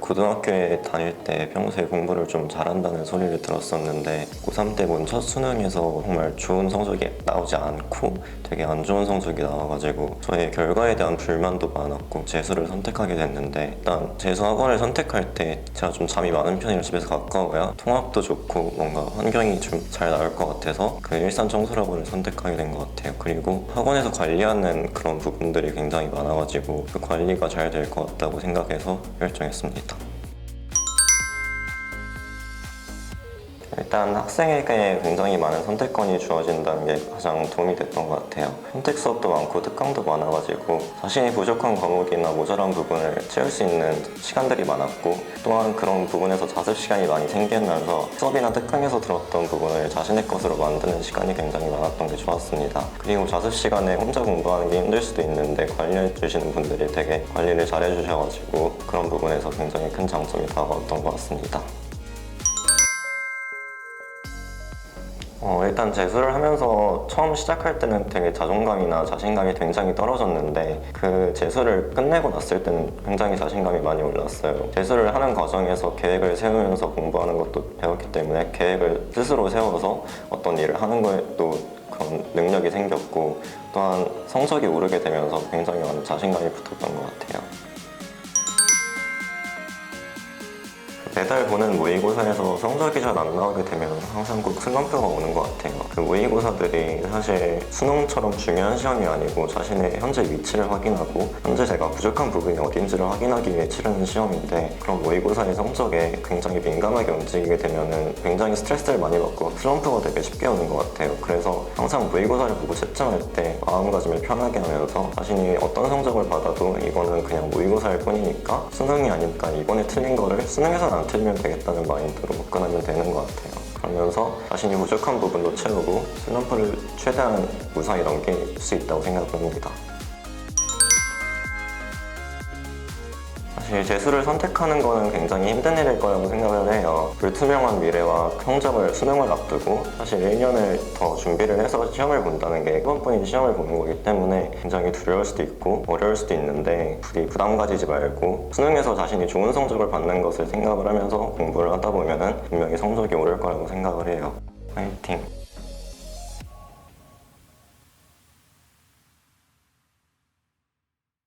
고등학교에 다닐 때 평소에 공부를 좀 잘한다는 소리를 들었었는데 고3 때 본 첫 수능에서 정말 좋은 성적이 나오지 않고 되게 안 좋은 성적이 나와가지고 저의 결과에 대한 불만도 많았고 재수를 선택하게 됐는데 일단 재수 학원을 선택할 때 제가 좀 잠이 많은 편이라 집에서 가까워야 통학도 좋고 뭔가 환경이 좀 잘 나올 것 같아서 그 일산 청소학원을 선택하게 된 것 같아요. 그리고 학원에서 관리하는 그런 부분들이 굉장히 많아가지고 그 관리가 잘 될 것 같다고 생각해서 결정했습니다. 있습니다. 일단 학생에게 굉장히 많은 선택권이 주어진다는 게 가장 도움이 됐던 것 같아요. 선택 수업도 많고 특강도 많아가지고 자신이 부족한 과목이나 모자란 부분을 채울 수 있는 시간들이 많았고 또한 그런 부분에서 자습 시간이 많이 생기면서 수업이나 특강에서 들었던 부분을 자신의 것으로 만드는 시간이 굉장히 많았던 게 좋았습니다. 그리고 자습 시간에 혼자 공부하는 게 힘들 수도 있는데 관리해 주시는 분들이 되게 관리를 잘 해 주셔가지고 그런 부분에서 굉장히 큰 장점이 다가왔던 것 같습니다. 어, 일단 재수를 하면서 처음 시작할 때는 되게 자존감이나 자신감이 굉장히 떨어졌는데 그 재수를 끝내고 났을 때는 굉장히 자신감이 많이 올랐어요. 재수를 하는 과정에서 계획을 세우면서 공부하는 것도 배웠기 때문에 계획을 스스로 세워서 어떤 일을 하는 거에도 그런 능력이 생겼고 또한 성적이 오르게 되면서 굉장히 많은 자신감이 붙었던 것 같아요. 매달 보는 모의고사에서 성적이 잘 안 나오게 되면 항상 꼭 슬럼프가 오는 것 같아요. 그 모의고사들이 사실 수능처럼 중요한 시험이 아니고 자신의 현재 위치를 확인하고 현재 제가 부족한 부분이 어딘지를 확인하기 위해 치르는 시험인데 그런 모의고사의 성적에 굉장히 민감하게 움직이게 되면은 굉장히 스트레스를 많이 받고 슬럼프가 되게 쉽게 오는 것 같아요. 그래서 항상 모의고사를 보고 채점할 때 마음가짐을 편하게 하면서 자신이 어떤 성적을 받아도 이거는 그냥 모의고사일 뿐이니까 수능이 아니니까 이번에 틀린 거를 수능에서는 안 틀리면 되겠다는 마인드로 접근하면 되는 것 같아요. 그러면서 자신이 부족한 부분도 채우고 슬럼프를 최대한 무사히 넘길 수 있다고 생각합니다. 사실 재수를 선택하는 거는 굉장히 힘든 일일 거라고 생각을 해요. 불투명한 미래와 성적을 수능을 앞두고 사실 1년을 더 준비를 해서 시험을 본다는 게 이번뿐인 시험을 보는 거기 때문에 굉장히 두려울 수도 있고 어려울 수도 있는데 부디 부담 가지지 말고 수능에서 자신이 좋은 성적을 받는 것을 생각을 하면서 공부를 하다 보면은 분명히 성적이 오를 거라고 생각을 해요. 화이팅!